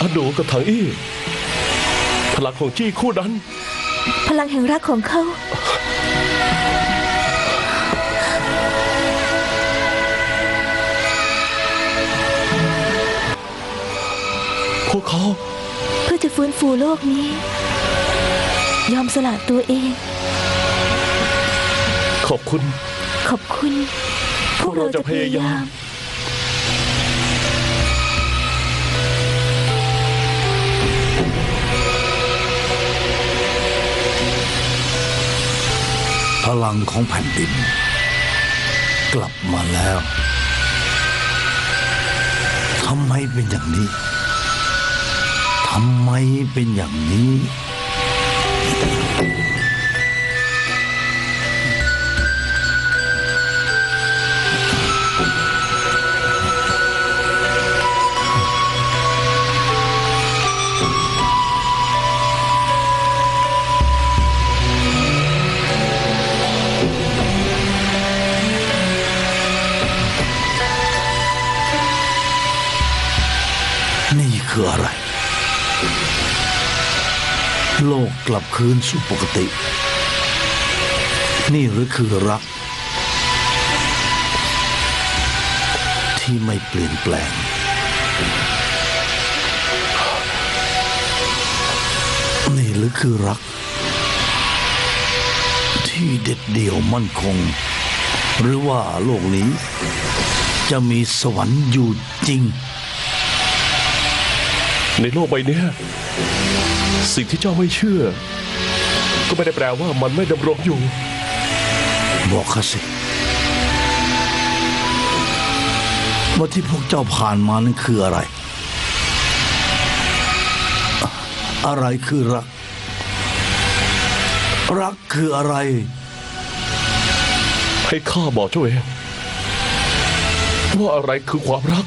อาโดกับถังอี้ พลังของจี้คู่นั้น พลังแห่งรักของเขา พวกเขา เพื่อจะฟื้นฟูโลกนี้ ยอมสละตัวเอง ขอบคุณ ขอบคุณ พวกเราจะพยายาม ลังของแผ่นดิน กลับมาแล้วทำไมเป็นอย่างนี้ทำไมเป็นอย่างนี้ คืออะไร โลกกลับคืนสู่ปกติ นี่หรือคือรัก ที่ไม่เปลี่ยนแปลง นี่หรือคือรัก ที่เด็ดเดี่ยวมั่นคง หรือว่าโลกนี้จะมีสวรรค์อยู่จริง ในโลกใบเนี้ยสิ่งที่เจ้าไม่เชื่อ ก็ไม่ได้แปลว่ามันไม่ดำรงอยู่ บอกข้าสิว่าที่พวกเจ้าผ่านมานั้นคืออะไร อะไรคือรัก รักคืออะไร ให้ข้าบอกเจ้าเองว่าอะไรคือความรัก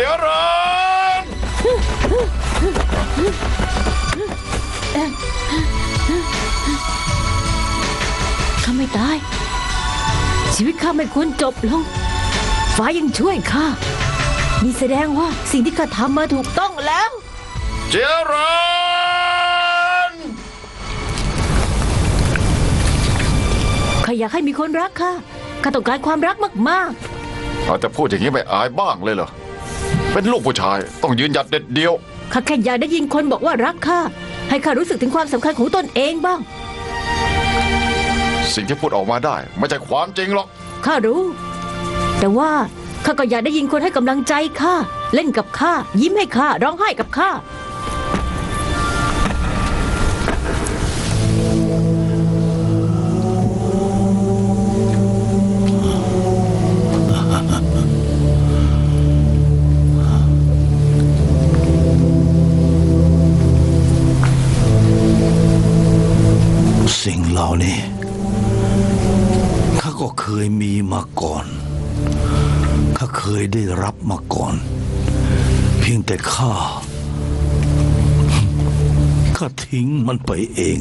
เจริญข้าไม่ตาย ชีวิตข้าไม่ควรจบลง ฟ้ายังช่วยข้านี่แสดงว่าสิ่งที่ข้าทำมาถูกต้องแล้วเจริญข้าอยากให้มีคนรักข้าข้าต้องการความรักมากอาจจะพูดอย่างนี้ไม่อายบ้างเลยเหรอ เป็นลูกผู้ชาย ต้องยืนหยัดเด็ดเดียวๆข้าแค่อยากได้ยินคนบอกว่ารักข้า ให้ข้ารู้สึกถึงความสำคัญของตนเองบ้าง สิ่งที่พูดออกมาได้ ไม่ใช่ความจริงหรอก ข้ารู้ แต่ว่าข้าก็อยากได้ยินคนให้กำลังใจข้า เล่นกับข้า ยิ้มให้ข้า ร้องไห้กับข้า เหล่านี้ข้าก็เคยมีมาก่อนข้าเคยได้รับมาก่อน เพียงแต่ข้าข้าทิ้งมันไปเอง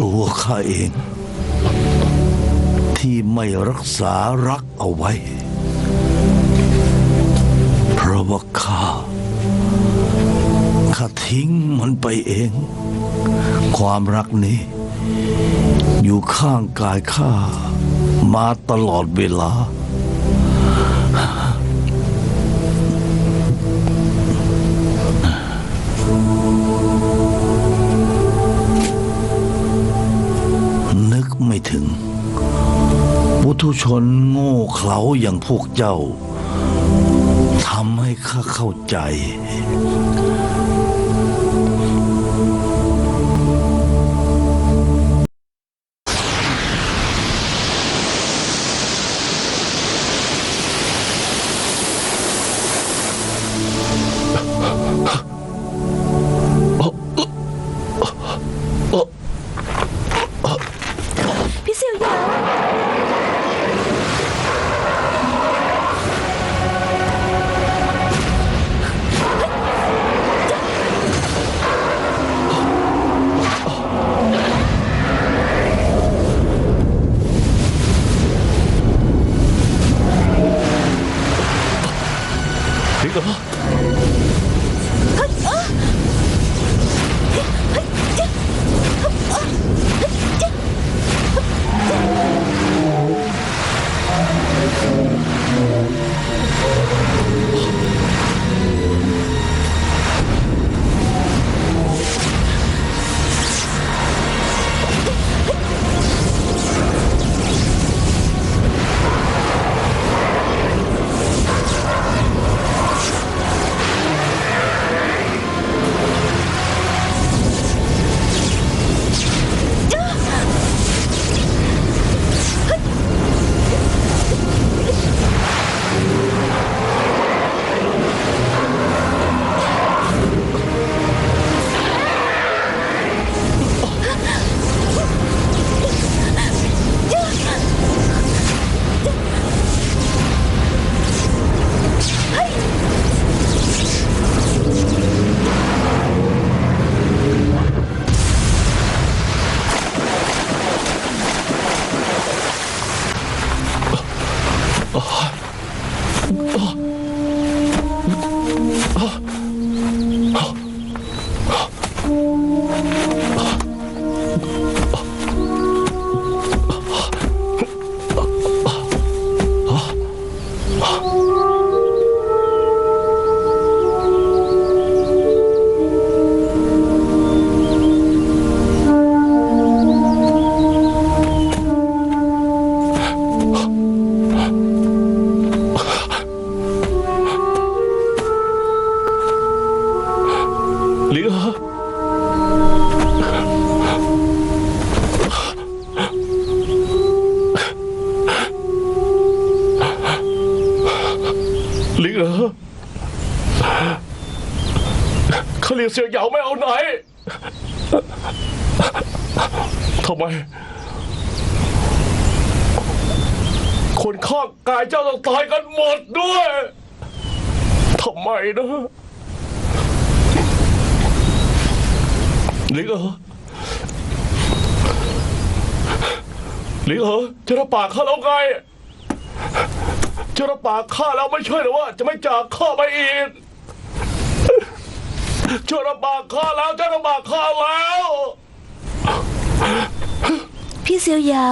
ตัวข้าเอง ที่ไม่รักษารักเอาไว้ เพราะว่าข้าข้าทิ้งมันไปเอง ความรักนี้ อยู่ข้างกายข้ามาตลอดเวลา นึกไม่ถึงธุชนโง่เขลาอย่างพวกเจ้าทำให้ข้าเข้าใจ ห ไมคนข้างกายเจ้าต้องตายกันหมดด้วยทำไมนะหลิงเออหลิงเอ๋อจะรับปากข้าแล้วไงจะรับปากข้าแล้วไม่ใช่หรือว่า จะไม่จากข้าไปอีกจะรับปากข้าแล้วจะรับปากข้าแล้ว พี่เซียวเหยา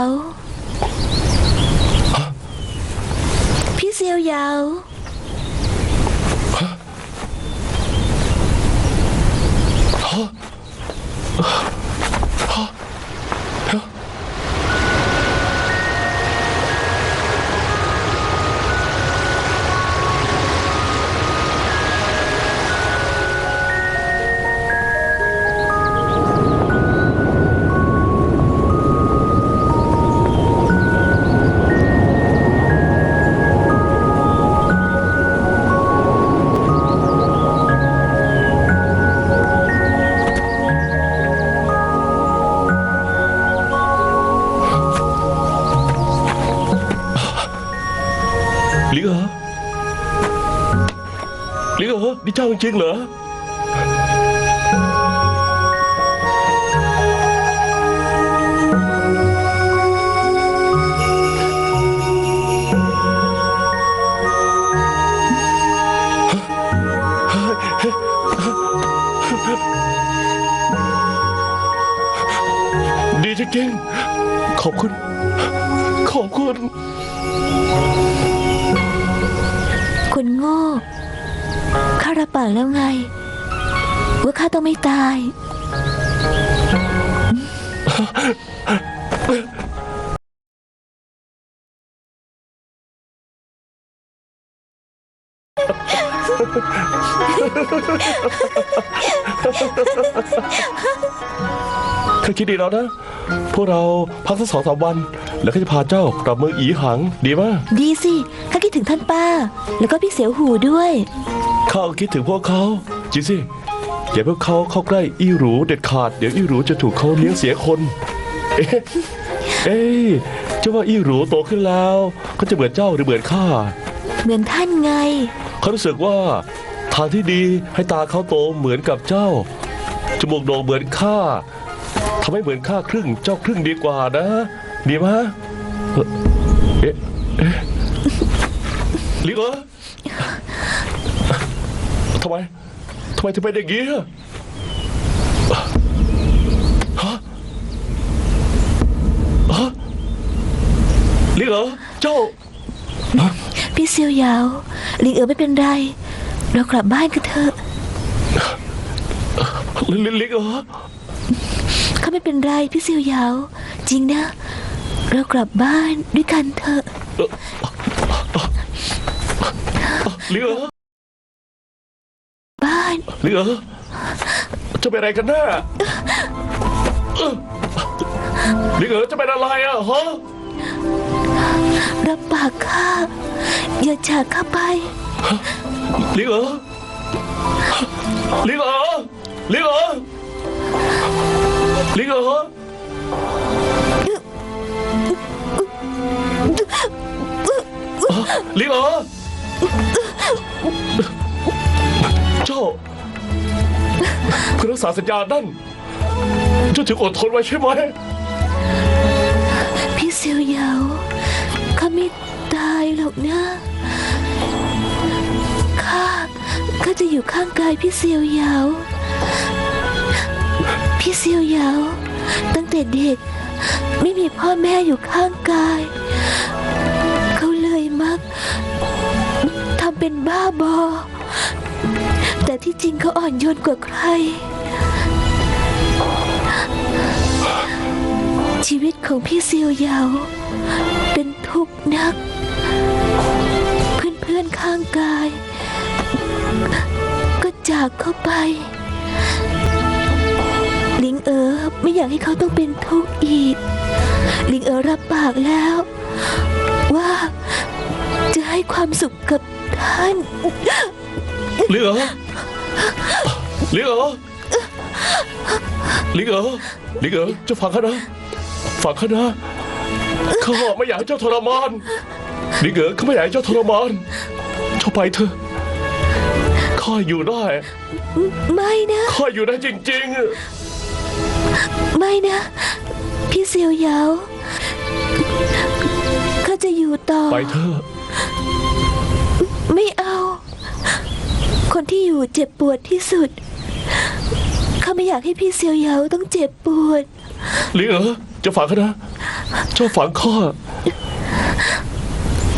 อนี่ ข้าคิดดีแล้วนะ พวกเราพักสักสองสามวัน แล้วก็จะพาเจ้ากลับเมืองอีหังดีมากดีสิข้าคิดถึงท่านป้า แล้วก็พี่เสียวหูด้วย ข้าก็คิดถึงพวกเขาจริงสิอย่าให้พวกเขาเข้าใกล้อี้หรูเด็ดขาดเดี๋ยวอี้หรูจะถูกเขาเลี้ยงเสียคน เอ๊ะเอ๊ะเจ้าว่าอี้หรูโตขึ้นแล้วเขาจะเหมือนเจ้าหรือเหมือนข้า เหมือนท่านไง เขารู้สึกว่าทางที่ดีให้ตาเขาโตเหมือนกับเจ้า จมูกโด่งเหมือนข้าทำให้เหมือนข้าครึ่งเจ้าครึ่งดีกว่านะ ดีไหมเอ๊ะเอ๊ะลิงเหรอทำไมทำไมถึงเป็นอย่างนี้อฮะฮะลิเหรอเจ้าพี่เซียวยาว ลิงเอ๋อไม่เป็นไร เรากลับบ้านกันเถอะลิงลิงลิงเหรอเขาไม่เป็นไรพี่เซียวเหยาวจริงนะ เรากลับบ้านด้วยกันเถอะลิงเหรอบ้านหรือจะเป็นอะไรกันแน่เออหรือจะเป็นอะไรอะฮะรับปากข้า อย่าจากข้าไปหรือหรือหรือหรือหรือหรือเจ้าเพื่อรักษาสัญญานั่นเจ้าถึงอดทนไว้ใช่ไหม พี่เซียวเหยาวข้าไม่ตายหรอกนะาจะอยู่ข้างกายพี่เซียวเหยาวพี่เซียวเหยาวตั้งแต่เด็กไม่มีพ่อแม่อยู่ข้างกาย เขาเลยมักทำเป็นบ้าบอ แต่ที่จริงเขาอ่อนโยนกว่าใคร ชีวิตของพี่เซียวเหยาวเป็นทุกข์นัก เพื่อนเพื่อนๆข้างกาย ก็จากเข้าไป ลิงเอ๋อไม่อยากให้เขาต้องเป็นทุกข์อีก ลิงเอ๋อรับปากแล้ว ว่าจะให้ความสุขกับท่านหรือหรือหรือหรือหรือจะฟังเขานะฟังเขานะเขาไม่อยากให้เจ้าทรมานหรือเขาไม่อยากให้เจ้าทรมานเจ้าไปเถอะ ข้าอยู่ได้ ไม่นะ ข้าอยู่ได้จริงไม่นะ พี่เซียวเหยาวเขาจะอยู่ต่อ ๆ ไปเถอะ ไม่เอา คนที่อยู่เจ็บปวดที่สุดเขาไม่อยากให้พี่เซียวเหยาต้องเจ็บปวดหรือจะฝังเขานะ เจ้าฝังข้า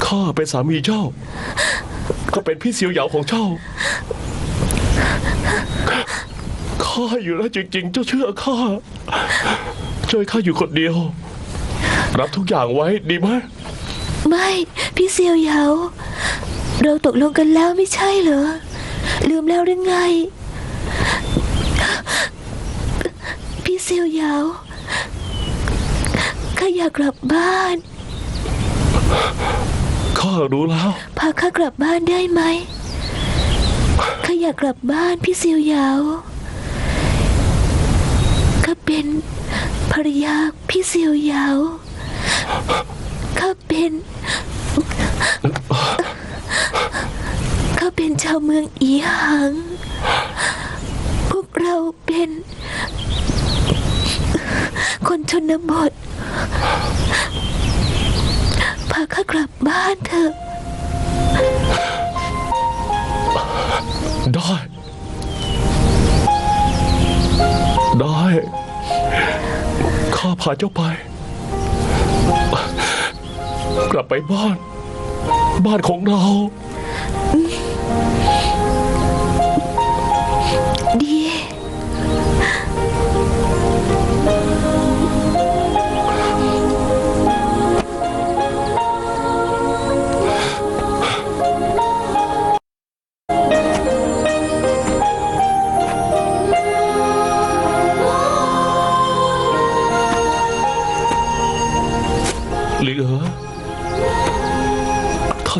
ข้าเป็นสามีเจ้า ก็เป็นพี่เสียวเหยาของเจ้า ข้าอยู่แล้วจริง ๆ เจ้าเชื่อข้าช่วยข้าอยู่คนเดียว รับทุกอย่างไว้ดีไหมไม่ พี่เซียวเหยาเราตกลงกันแล้วไม่ใช่เหรอ ลืมแล้วหรือไง พี่เซียวเหยาข้าอยากกลับบ้าน ข้ารู้แล้ว พาข้ากลับบ้านได้ไหมข้า อยากกลับบ้านพี่เซียวเหยาวข้าเป็นภรรยาพี่เซียวเหยาวข้าเป็น ข้าเป็นชาวเมืองอีหัง พวกเราเป็น คนชนบท พาข้ากลับบ้านเถอะ ได้ ได้ ข้าพาเจ้าไป กลับไปบ้าน บ้านของเรา ดี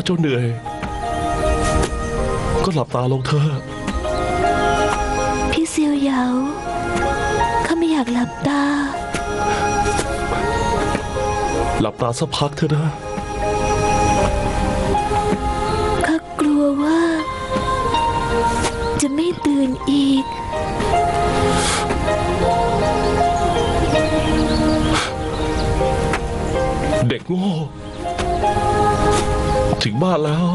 เจ้าเหนื่อย ก็หลับตาลงเถอะพี่เซียวเหยาข้าไม่อยากหลับตา หลับตาสักพักเถอะนะ ข้ากลัวว่า จะไม่ตื่นอีก เด็กโง่ ถึงบ้านแล้ว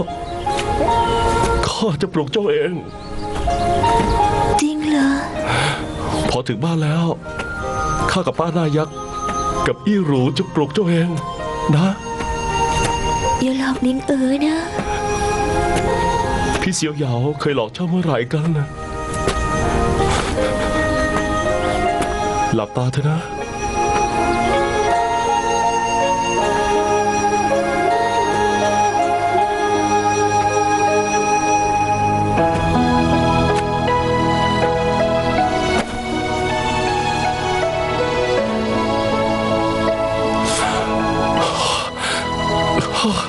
ข้าจะปลุกเจ้าเอง จริงเหรอ พอถึงบ้านแล้ว ข้ากับป้าหน้ายักษ์ กับอี้หรูจะปลุกเจ้าเองนะ อย่าหลอกนิงเอ๋อนะ พี่เสียวเหยาเคยหลอกเจ้าเมื่อไหร่กันนะหลับตาเถอะนะ ลู